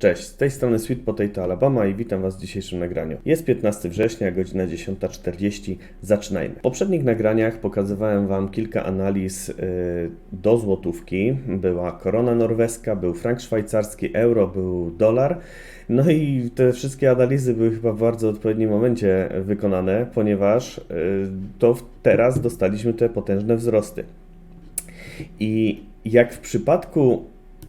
Cześć, z tej strony Sweet Potato Alabama i witam Was w dzisiejszym nagraniu. Jest 15 września, godzina 10.40. Zaczynajmy. W poprzednich nagraniach pokazywałem Wam kilka analiz yy, do złotówki. Była korona norweska, był frank szwajcarski, euro, był dolar. No i te wszystkie analizy były chyba w bardzo odpowiednim momencie wykonane, ponieważ yy, to teraz dostaliśmy te potężne wzrosty. I jak w przypadku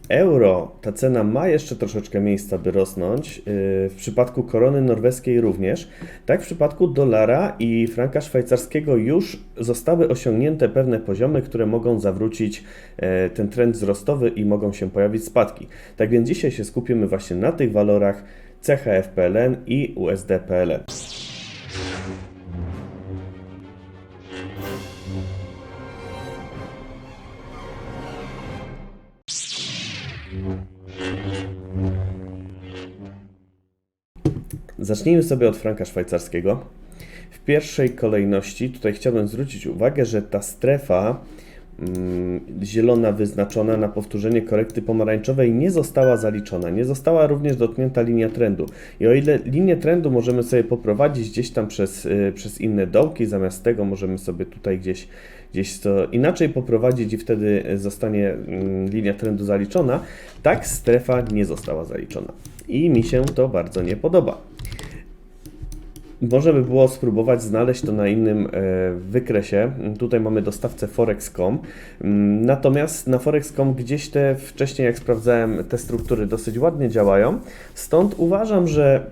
euro ta cena ma jeszcze troszeczkę miejsca, by rosnąć, yy, w przypadku korony norweskiej również, tak w przypadku dolara i franka szwajcarskiego już zostały osiągnięte pewne poziomy, które mogą zawrócić yy, ten trend wzrostowy i mogą się pojawić spadki. Tak więc dzisiaj się skupimy właśnie na tych walorach CHF PLN i USD PLN. Zacznijmy sobie od franka szwajcarskiego. W pierwszej kolejności tutaj chciałbym zwrócić uwagę, że ta strefa mm, zielona wyznaczona na powtórzenie korekty pomarańczowej nie została zaliczona. Nie została również dotknięta linia trendu. I o ile linię trendu możemy sobie poprowadzić gdzieś tam przez, y, przez inne dołki, zamiast tego możemy sobie tutaj gdzieś, gdzieś to inaczej poprowadzić i wtedy zostanie mm, linia trendu zaliczona, tak strefa nie została zaliczona. I mi się to bardzo nie podoba. Można by było spróbować znaleźć to na innym e, wykresie. Tutaj mamy dostawcę Forex.com. Natomiast na Forex.com gdzieś te wcześniej, jak sprawdzałem, te struktury dosyć ładnie działają. Stąd uważam, że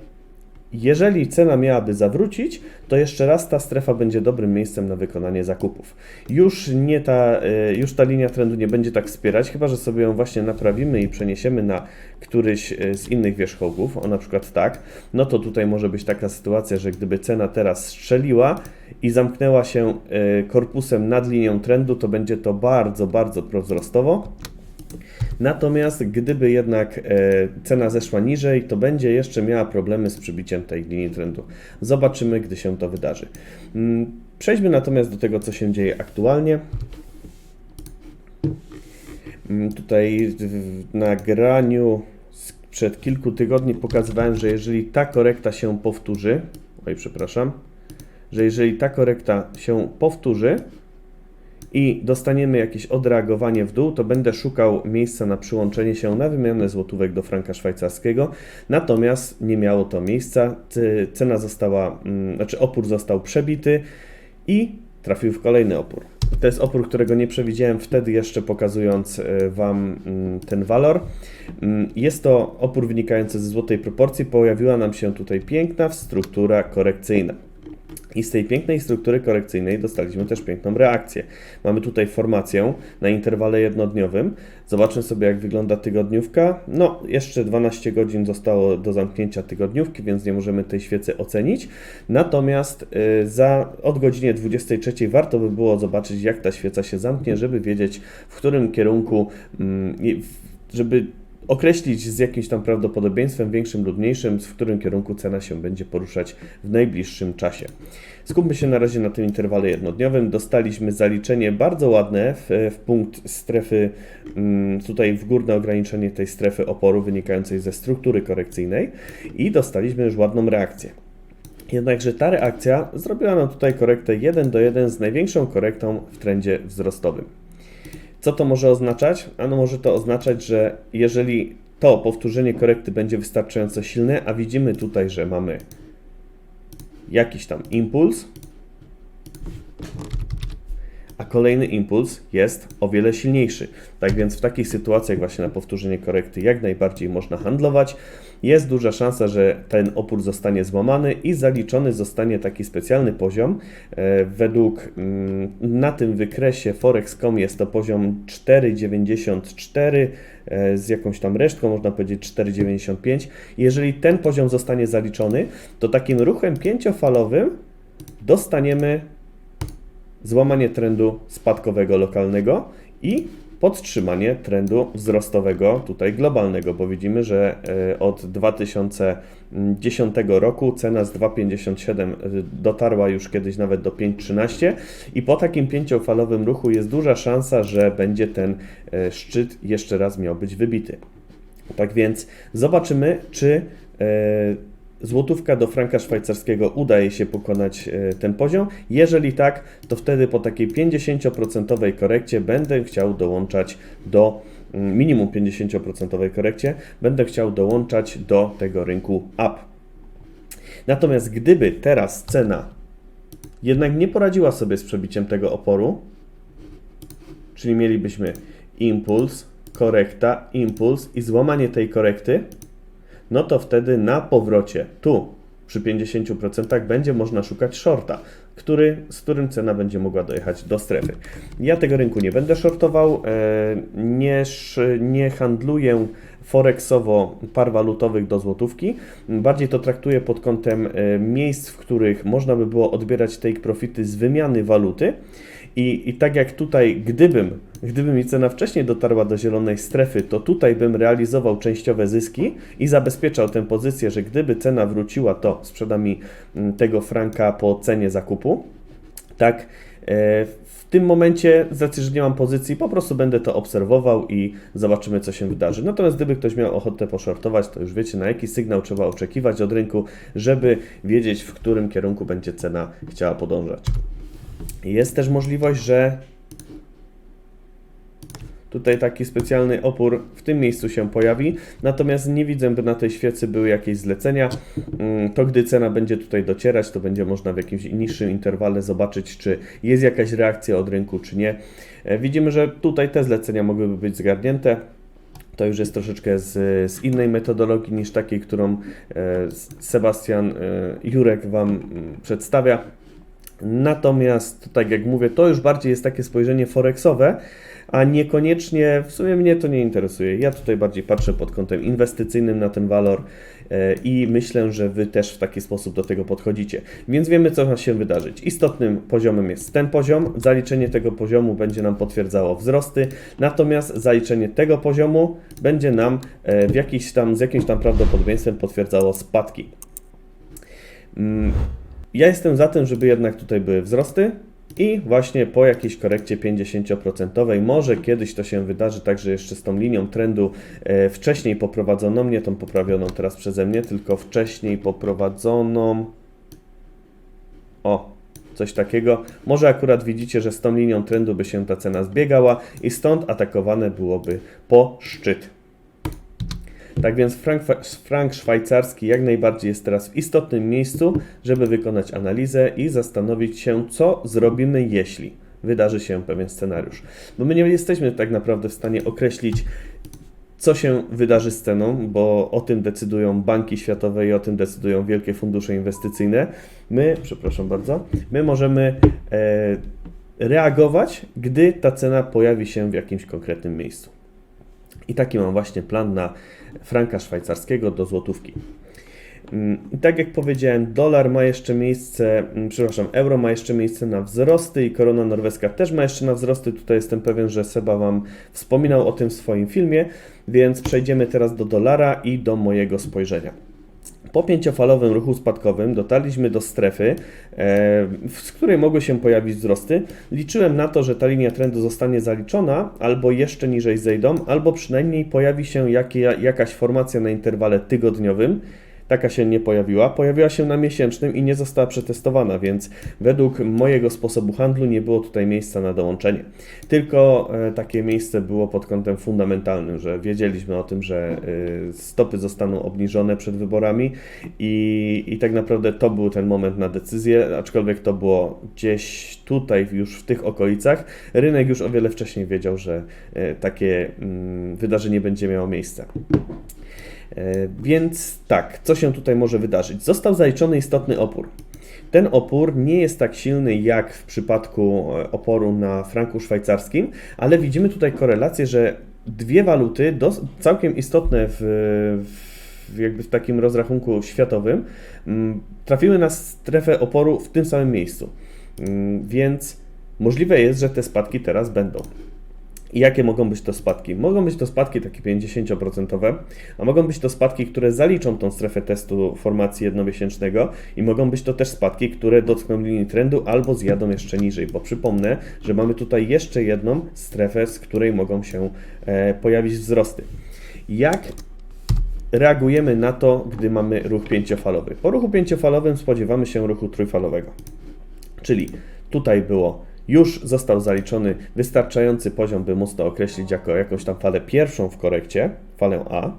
jeżeli cena miałaby zawrócić, to jeszcze raz ta strefa będzie dobrym miejscem na wykonanie zakupów. Już, nie ta, y, już ta linia trendu nie będzie tak wspierać, chyba że sobie ją właśnie naprawimy i przeniesiemy na któryś y, z innych wierzchołków, o na przykład tak, no to tutaj może być taka sytuacja, że gdyby cena teraz strzeliła i zamknęła się y, korpusem nad linią trendu, to będzie to bardzo, bardzo prowzrostowo. Natomiast gdyby jednak e, cena zeszła niżej, to będzie jeszcze miała problemy z przybiciem tej linii trendu. Zobaczymy, gdy się to wydarzy. Mm, Przejdźmy natomiast do tego, co się dzieje aktualnie. Mm, Tutaj w nagraniu sprzed kilku tygodni pokazywałem, że jeżeli ta korekta się powtórzy, oj przepraszam, że jeżeli ta korekta się powtórzy, i dostaniemy jakieś odreagowanie w dół, to będę szukał miejsca na przyłączenie się na wymianę złotówek do franka szwajcarskiego. Natomiast nie miało to miejsca. Cena została, mm, znaczy opór został przebity i trafił w kolejny opór. To jest opór, którego nie przewidziałem wtedy jeszcze pokazując e, Wam mm, ten walor. Mm, Jest to opór wynikający ze złotej proporcji. Pojawiła nam się tutaj piękna struktura korekcyjna. I z tej pięknej struktury korekcyjnej dostaliśmy też piękną reakcję. Mamy tutaj formację na interwale jednodniowym. Zobaczmy sobie, jak wygląda tygodniówka. No, jeszcze 12 godzin zostało do zamknięcia tygodniówki, więc nie możemy tej świecy ocenić. Natomiast y, za, od godzinie 23 warto by było zobaczyć, jak ta świeca się zamknie, żeby wiedzieć, w którym kierunku, mm, żeby określić z jakimś tam prawdopodobieństwem większym lub mniejszym, w którym kierunku cena się będzie poruszać w najbliższym czasie. Skupmy się na razie na tym interwale jednodniowym. Dostaliśmy zaliczenie bardzo ładne w, w punkt strefy, mm, tutaj w górne ograniczenie tej strefy oporu wynikającej ze struktury korekcyjnej i dostaliśmy już ładną reakcję. Jednakże ta reakcja zrobiła nam tutaj korektę 1 do 1 z największą korektą w trendzie wzrostowym. Co to może oznaczać? Ano może to oznaczać, że jeżeli to powtórzenie korekty będzie wystarczająco silne, a widzimy tutaj, że mamy jakiś tam impuls, kolejny impuls jest o wiele silniejszy. Tak więc w takich sytuacjach właśnie na powtórzenie korekty jak najbardziej można handlować. Jest duża szansa, że ten opór zostanie złamany i zaliczony zostanie taki specjalny poziom. E, Według mm, na tym wykresie Forex.com jest to poziom 4,94 e, z jakąś tam resztką, można powiedzieć 4,95. Jeżeli ten poziom zostanie zaliczony, to takim ruchem pięciofalowym dostaniemy złamanie trendu spadkowego lokalnego i podtrzymanie trendu wzrostowego tutaj globalnego, bo widzimy, że e, od 2010 roku cena z 2,57 e, dotarła już kiedyś nawet do 5,13 i po takim pięciofalowym ruchu jest duża szansa, że będzie ten e, szczyt jeszcze raz miał być wybity. Tak więc zobaczymy, czy złotówka do franka szwajcarskiego udaje się pokonać e, ten poziom. Jeżeli tak, to wtedy po takiej 50% korekcie będę chciał dołączać do mm, minimum 50% korekcie, będę chciał dołączać do tego rynku up. Natomiast gdyby teraz cena jednak nie poradziła sobie z przebiciem tego oporu, czyli mielibyśmy impuls, korekta, impuls i złamanie tej korekty, no to wtedy na powrocie tu przy 50% będzie można szukać shorta, który, z którym cena będzie mogła dojechać do strefy. Ja tego rynku nie będę shortował, e, nie, nie handluję forexowo par walutowych do złotówki. Bardziej to traktuję pod kątem e, miejsc, w których można by było odbierać take profity z wymiany waluty. I, I tak jak tutaj, gdybym, gdyby mi cena wcześniej dotarła do zielonej strefy, to tutaj bym realizował częściowe zyski i zabezpieczał tę pozycję, że gdyby cena wróciła, to sprzeda mi mm, tego franka po cenie zakupu. Tak, e, w tym momencie, z racji, że nie mam pozycji, po prostu będę to obserwował i zobaczymy, co się wydarzy. Natomiast gdyby ktoś miał ochotę poszortować, to już wiecie, na jaki sygnał trzeba oczekiwać od rynku, żeby wiedzieć, w którym kierunku będzie cena chciała podążać. Jest też możliwość, że tutaj taki specjalny opór w tym miejscu się pojawi, natomiast nie widzę, by na tej świecy były jakieś zlecenia. Mm, To gdy cena będzie tutaj docierać, to będzie można w jakimś niższym interwale zobaczyć, czy jest jakaś reakcja od rynku, czy nie. E, Widzimy, że tutaj te zlecenia mogłyby być zgarnięte. To już jest troszeczkę z, z innej metodologii niż takiej, którą e, Sebastian e, Jurek Wam mm, przedstawia. Natomiast, tak jak mówię, to już bardziej jest takie spojrzenie forexowe, a niekoniecznie, w sumie mnie to nie interesuje. Ja tutaj bardziej patrzę pod kątem inwestycyjnym na ten walor e, i myślę, że Wy też w taki sposób do tego podchodzicie. Więc wiemy, co ma się wydarzyć. Istotnym poziomem jest ten poziom. Zaliczenie tego poziomu będzie nam potwierdzało wzrosty, natomiast zaliczenie tego poziomu będzie nam e, w jakiś tam, z jakimś tam prawdopodobieństwem potwierdzało spadki. Ja jestem za tym, żeby jednak tutaj były wzrosty i właśnie po jakiejś korekcie 50% może kiedyś to się wydarzy także jeszcze z tą linią trendu e, wcześniej poprowadzoną, nie tą poprawioną teraz przeze mnie, tylko wcześniej poprowadzoną. O, coś takiego. Może akurat widzicie, że z tą linią trendu by się ta cena zbiegała i stąd atakowane byłoby po szczyt. Tak więc frank, frank szwajcarski jak najbardziej jest teraz w istotnym miejscu, żeby wykonać analizę i zastanowić się, co zrobimy, jeśli wydarzy się pewien scenariusz. Bo my nie jesteśmy tak naprawdę w stanie określić, co się wydarzy z ceną, bo o tym decydują banki światowe i o tym decydują wielkie fundusze inwestycyjne. My, przepraszam bardzo, my możemy e, reagować, gdy ta cena pojawi się w jakimś konkretnym miejscu. I taki mam właśnie plan na franka szwajcarskiego do złotówki. Mm, I tak jak powiedziałem, dolar ma jeszcze miejsce, mm, przepraszam, euro ma jeszcze miejsce na wzrosty i korona norweska też ma jeszcze na wzrosty. Tutaj jestem pewien, że Seba Wam wspominał o tym w swoim filmie, więc przejdziemy teraz do dolara i do mojego spojrzenia. Po pięciofalowym ruchu spadkowym dotarliśmy do strefy, e, z której mogły się pojawić wzrosty. Liczyłem na to, że ta linia trendu zostanie zaliczona, albo jeszcze niżej zejdą, albo przynajmniej pojawi się jakaś formacja na interwale tygodniowym. Taka się nie pojawiła. Pojawiła się na miesięcznym i nie została przetestowana, więc według mojego sposobu handlu nie było tutaj miejsca na dołączenie. Tylko e, takie miejsce było pod kątem fundamentalnym, że wiedzieliśmy o tym, że e, stopy zostaną obniżone przed wyborami i, i tak naprawdę to był ten moment na decyzję, aczkolwiek to było gdzieś tutaj, już w tych okolicach. Rynek już o wiele wcześniej wiedział, że e, takie mm, wydarzenie będzie miało miejsce. E, Więc tak, co się tutaj może wydarzyć? Został zaliczony istotny opór. Ten opór nie jest tak silny jak w przypadku e, oporu na franku szwajcarskim, ale widzimy tutaj korelację, że dwie waluty dos- całkiem istotne w, w, jakby w takim rozrachunku światowym mm, trafiły na strefę oporu w tym samym miejscu. Mm, Więc możliwe jest, że te spadki teraz będą. I jakie mogą być to spadki? Mogą być to spadki takie 50%, a mogą być to spadki, które zaliczą tą strefę testu formacji jednomiesięcznego i mogą być to też spadki, które dotkną linii trendu albo zjadą jeszcze niżej, bo przypomnę, że mamy tutaj jeszcze jedną strefę, z której mogą się e, pojawić wzrosty. Jak reagujemy na to, gdy mamy ruch pięciofalowy. Po ruchu pięciofalowym spodziewamy się ruchu trójfalowego. Czyli tutaj było, już został zaliczony wystarczający poziom, by móc to określić jako jakąś tam falę pierwszą w korekcie, falę A.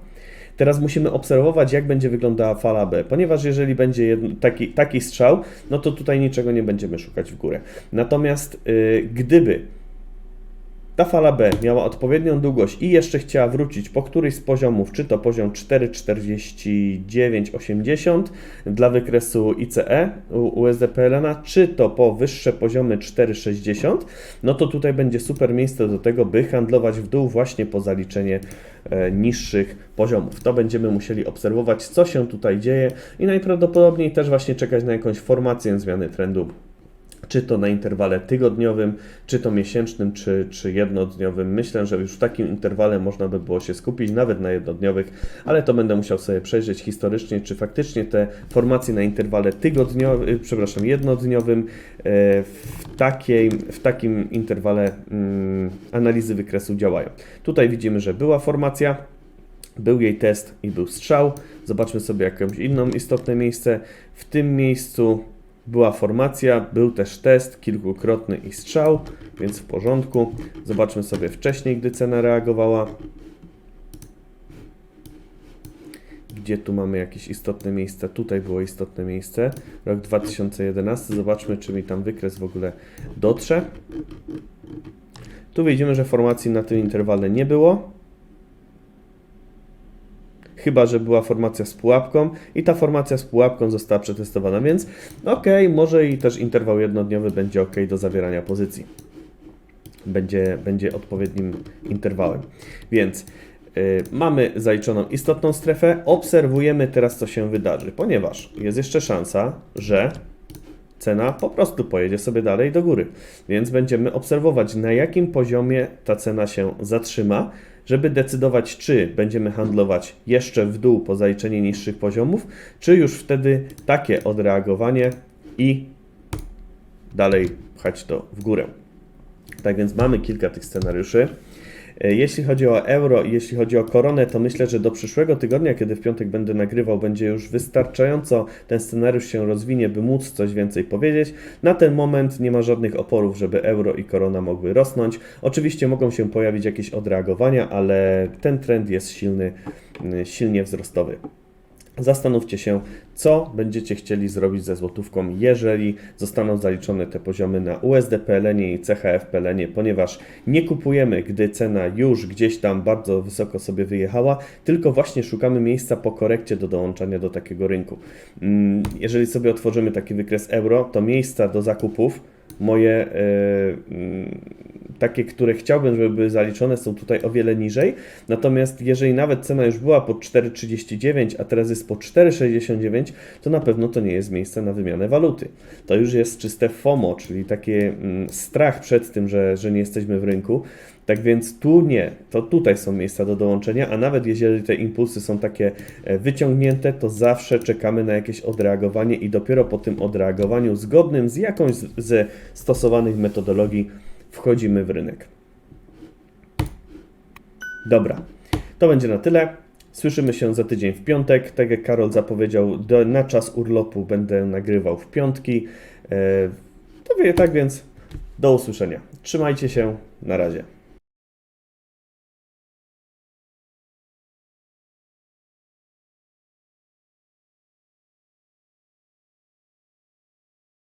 Teraz musimy obserwować, jak będzie wyglądała fala B, ponieważ jeżeli będzie taki, taki strzał, no to tutaj niczego nie będziemy szukać w górę. Natomiast yy, gdyby ta fala B miała odpowiednią długość i jeszcze chciała wrócić po któryś z poziomów, czy to poziom 4,49,80 dla wykresu ICE u USD PLN, czy to po wyższe poziomy 4,60, no to tutaj będzie super miejsce do tego, by handlować w dół właśnie po zaliczenie e, niższych poziomów. To będziemy musieli obserwować, co się tutaj dzieje i najprawdopodobniej też właśnie czekać na jakąś formację zmiany trendu czy to na interwale tygodniowym, czy to miesięcznym, czy, czy jednodniowym. Myślę, że już w takim interwale można by było się skupić, nawet na jednodniowych, ale to będę musiał sobie przejrzeć historycznie, czy faktycznie te formacje na interwale tygodniowym, przepraszam, jednodniowym e, w, takiej, w takim interwale mm, analizy wykresu działają. Tutaj widzimy, że była formacja, był jej test i był strzał. Zobaczmy sobie jakieś inną istotne miejsce. W tym miejscu była formacja, był też test kilkukrotny i strzał, więc w porządku. Zobaczmy sobie wcześniej, gdy cena reagowała. Gdzie tu mamy jakieś istotne miejsce? Tutaj było istotne miejsce. Rok 2011. Zobaczmy, czy mi tam wykres w ogóle dotrze. Tu widzimy, że formacji na tym interwale nie było chyba że była formacja z pułapką i ta formacja z pułapką została przetestowana, więc ok, może i też interwał jednodniowy będzie ok do zawierania pozycji. Będzie, będzie odpowiednim interwałem. Więc yy, mamy zaliczoną istotną strefę, obserwujemy teraz co się wydarzy, ponieważ jest jeszcze szansa, że cena po prostu pojedzie sobie dalej do góry. Więc będziemy obserwować, na jakim poziomie ta cena się zatrzyma, żeby decydować, czy będziemy handlować jeszcze w dół po zaliczeniu niższych poziomów, czy już wtedy takie odreagowanie i dalej pchać to w górę. Tak więc mamy kilka tych scenariuszy. E, jeśli chodzi o euro i jeśli chodzi o koronę, to myślę, że do przyszłego tygodnia, kiedy w piątek będę nagrywał, będzie już wystarczająco ten scenariusz się rozwinie, by móc coś więcej powiedzieć. Na ten moment nie ma żadnych oporów, żeby euro i korona mogły rosnąć. Oczywiście mogą się pojawić jakieś odreagowania, ale ten trend jest silny, silnie wzrostowy. Zastanówcie się, co będziecie chcieli zrobić ze złotówką, jeżeli zostaną zaliczone te poziomy na USD PLN i CHF PLN, ponieważ nie kupujemy, gdy cena już gdzieś tam bardzo wysoko sobie wyjechała, tylko właśnie szukamy miejsca po korekcie do dołączania do takiego rynku. Mm, jeżeli sobie otworzymy taki wykres euro, to miejsca do zakupów moje yy, takie, które chciałbym, żeby były zaliczone, są tutaj o wiele niżej. Natomiast jeżeli nawet cena już była po 4,39, a teraz jest po 4,69, to na pewno to nie jest miejsce na wymianę waluty. To już jest czyste FOMO, czyli taki mm, strach przed tym, że, że nie jesteśmy w rynku. Tak więc tu nie, to tutaj są miejsca do dołączenia, a nawet jeżeli te impulsy są takie e, wyciągnięte, to zawsze czekamy na jakieś odreagowanie i dopiero po tym odreagowaniu zgodnym z jakąś ze stosowanych metodologii wchodzimy w rynek. Dobra, to będzie na tyle. Słyszymy się za tydzień w piątek. Tak jak Karol zapowiedział, do, na czas urlopu będę nagrywał w piątki. E, to wie, tak więc do usłyszenia. Trzymajcie się, na razie.